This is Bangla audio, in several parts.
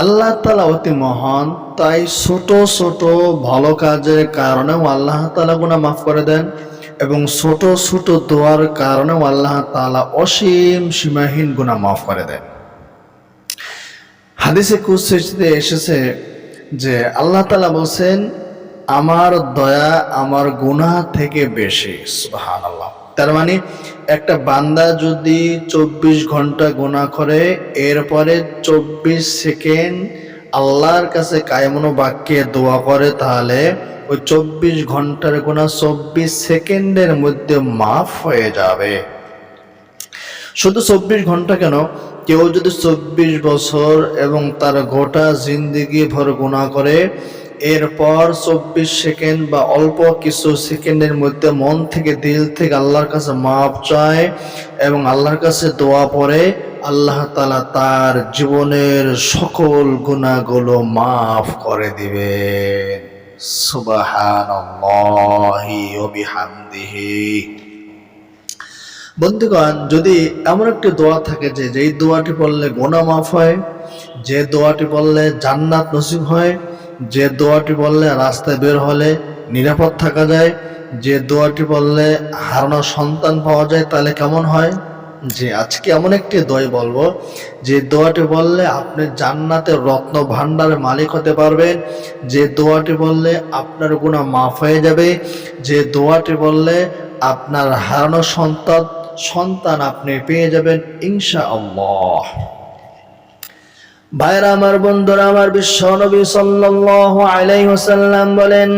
আল্লাহ তালা অতি মহান, তাই ছোট ছোট ভালো কাজের কারণেও আল্লাহ তালা গুণা মাফ করে দেন এবং ছোট ছোট দোয়ার কারণেও আল্লাহ তালা অসীম সীমাহীন গুণা মাফ করে দেন। হাদিসে কুসিতে এসেছে যে আল্লাহ তালা বলছেন, আমার দয়া আমার গুনাহ থেকে বেশি। সুবহান আল্লাহ তার মানে একটা বান্দা যদি চব্বিশ ঘণ্টা গোনা করে, এরপরে চব্বিশ সেকেন্ড আল্লাহর কাছে কায়মনো বাক্যে দোয়া করে, তাহলে ওই চব্বিশ ঘণ্টার গোনা চব্বিশ সেকেন্ডের মধ্যে মাফ হয়ে যাবে। শুধু চব্বিশ ঘণ্টা কেন? কেউ যদি চব্বিশ বছর এবং তার গোটা জিন্দিগি ভর গুণা করে এরপর চব্বিশ সেকেন্ড বা অল্প কিছু সেকেন্ডের মধ্যে মন থেকে, দিল থেকে আল্লাহর কাছে মাপ চায় এবং আল্লাহর কাছে দোয়া পড়ে, আল্লাহ তালা তার জীবনের সকল গুণাগুলো মাফ করে দিবে বন্ধুগণ, যদি এমন একটি দোয়া থাকে যে, যেই দোয়াটি পড়লে গোনা মাফ হয়, যে দোয়াটি পড়লে জান্নাত নসিব হয় যে দোয়াটি বললে রাস্তায় বের হলে নিরাপদ থাকা যায়, যে দোয়াটি বললে হারানো সন্তান পাওয়া যায় তাহলে কেমন হয়? যে আজকে এমন একটি দোয় বলব, যে দোয়াটি বললে আপনি জান্নাতের রত্ন ভাণ্ডারের মালিক হতে পারবেন যে দোয়াটি বললে আপনার গুণা মাফ হয়ে যাবে, যে দোয়াটি বললে আপনার হারানো সন্তান সন্তান আপনি পেয়ে যাবেন ইনশা আল্লাহ ভাইরা, আমার বন্ধুরা, আমার বিশ্ব নবী আলাইহি বলেন,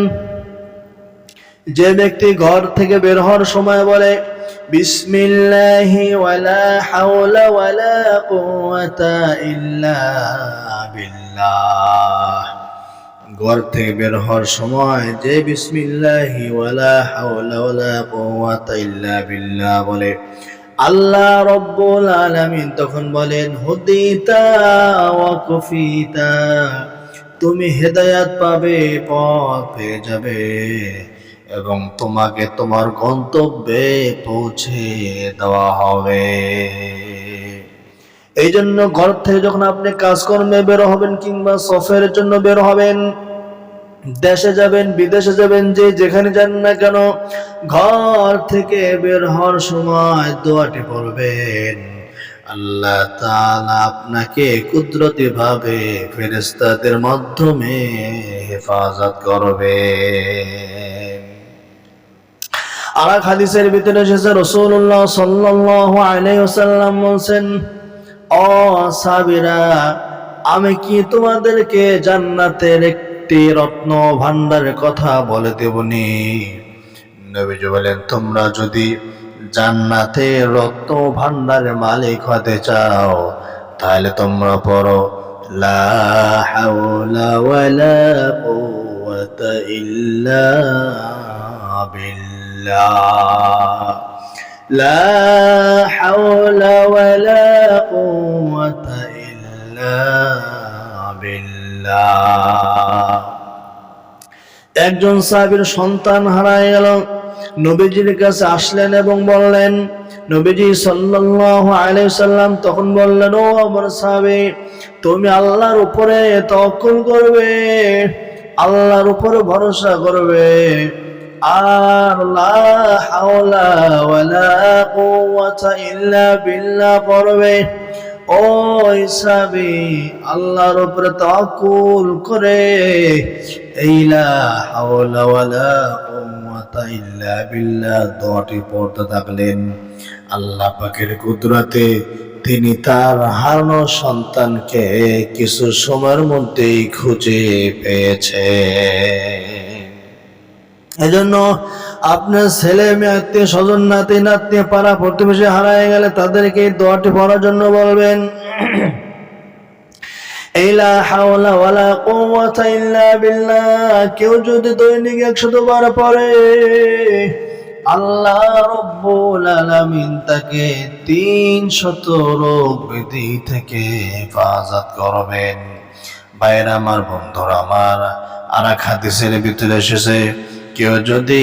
যে ব্যক্তি ঘর থেকে বের হওয়ার সময় বলে ওয়ালা ঘর থেকে বের হওয়ার সময় যে বিসমিল্লাহি ওয়ালা হাওলা ওয়ালা কুওয়াতা ইল্লা বিল্লাহ বলে আল্লাহ রব্বুল আলামিন তখন বলেন, হুদিতা ওয়া কুফিতা। তুমি হেদায়াত পাবে, পথ পেয়ে যাবে এবং তোমাকে তোমার গন্তব্যে পৌঁছে দেওয়া হবে। এই জন্য ঘর থেকে যখন আপনি কাজকর্মে বের হবেন কিংবা সফরের জন্য বের হবেন দেশে যাবেন, বিদেশে যাবেন, যে যেখানে যান না কেন, ঘর থেকে বের হওয়ার সময় দোয়াটি পড়বেন। আল্লাহ তাআলা আপনাকে কুদরতি ভাবে ফেরেশতাদের মাধ্যমে হেফাজত করবে আর এক হাদিসের ভিতরে এসেছে রসুল্লাহ সাল্লাল্লাহু আলাইহি ওয়াসাল্লাম বলছেন, ও সাবিরা আমি কি তোমাদেরকে জান্নাতের একটি রত্ন ভান্ডারের কথা বলে দেবনি। নবীজি বলেন, তোমরা যদি জান্নাতের রত্ন ভান্ডারের মালিক হতে চাও, তাহলে তোমরা পড়ো, লা হাওলা ওয়ালা ইল্লা লা হাওলা একজন সাহাবীর সন্তান হারায় গেল। নবীজির কাছে আসলেন এবং বললেন, নবীজি সাল্লাল্লাহু আলাইহি সাল্লাম তখন বললেন, ও আমার সাহাবী, তুমি আল্লাহর উপরে তাওয়াক্কুল করবে, আল্লাহর উপরে ভরসা করবে। আর লা হাওলা ওয়ালা কুওয়াতা ইল্লা বিল্লাহ পড়বে। ও হিসাবে আল্লাহর উপরে তাকুল করে এইলা হাওলা ওয়ালা কুওয়াতা ইল্লা বিল্লাহ, দোয়াটি পড়তে থাকলেন। আল্লাহ পাকের কুদরতে তিনি তার হারানো সন্তানকে কিছু সময়ের মধ্যেই খুঁজে পেয়েছে। এজন্য আপনার ছেলে, মেয়ে, আত্মীয় স্বজন, নাতি, নাতনি, পাড়া প্রতিবেশী হারায় গেলে তাদেরকে এই দোয়াটি পড়ার জন্য বলবেন। কেউ যদি দৈনিক একশো বার পরে আল্লাহ রব্বুল আলামিন তাকে তিন শত রোগ থেকে হেফাজত করবেন। বাইরে আমার বন্ধুরা, আমার আর এক হাদিসের ভিতরে এসেছে কেউ যদি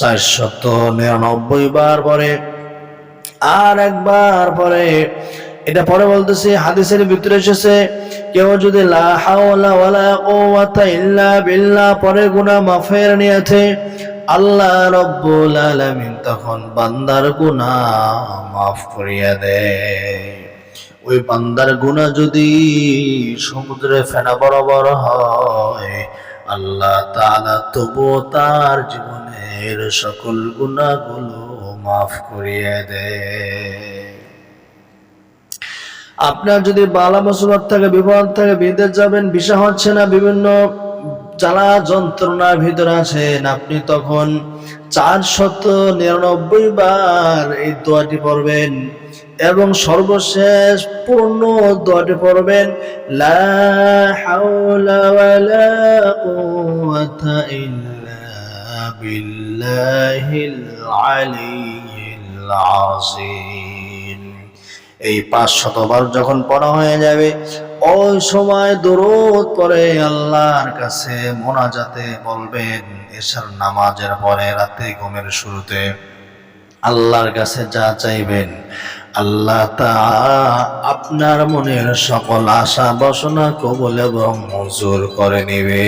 চারশত নিরানব্বই বার পরে আর একবার পরে এটা পরে বলতেছি, হাদিসের ভিতরে এসেছে, কেউ যদি বিল্লাহ পরে গুনাহ মাফের নিয়েছে আল্লাহ রব্বুল আলামিন তখন বান্দার গুনাহ মাফ করিয়া দেয়। ওই বান্দার গুণা যদি সমুদ্রে ফেনা বরাবর হয়, আল্লাহ তাআলা তবুও তার জীবনের সকল গুণাগুলো মাফ করিয়ে দেয়। আপনার যদি বালা মুসিবত থাকে, বিপদ থাকে বিদেশ যাবেন, ভিসা হচ্ছে না, বিভিন্ন জ্বালা যন্ত্রণার ভিতরে আছেন, আপনি তখন চার শত নিরানব্বই বার এই দোয়াটি পড়বেন। এবং সর্বশেষ পূর্ণ দোয়াটি পড়বেন, লা হাওলা এই পাঁচ শতবার যখন পড়া হয়ে যাবে, ওই সময় দরুদ পরে আল্লাহর কাছে মোনাজাতে বলবেন এসার নামাজের পরে রাতে ঘুমের শুরুতে আল্লাহর কাছে যা চাইবেন আল্লাহ আপনার মনের সকল আশা বাসনা কবল এবং মজুর করে নেবে।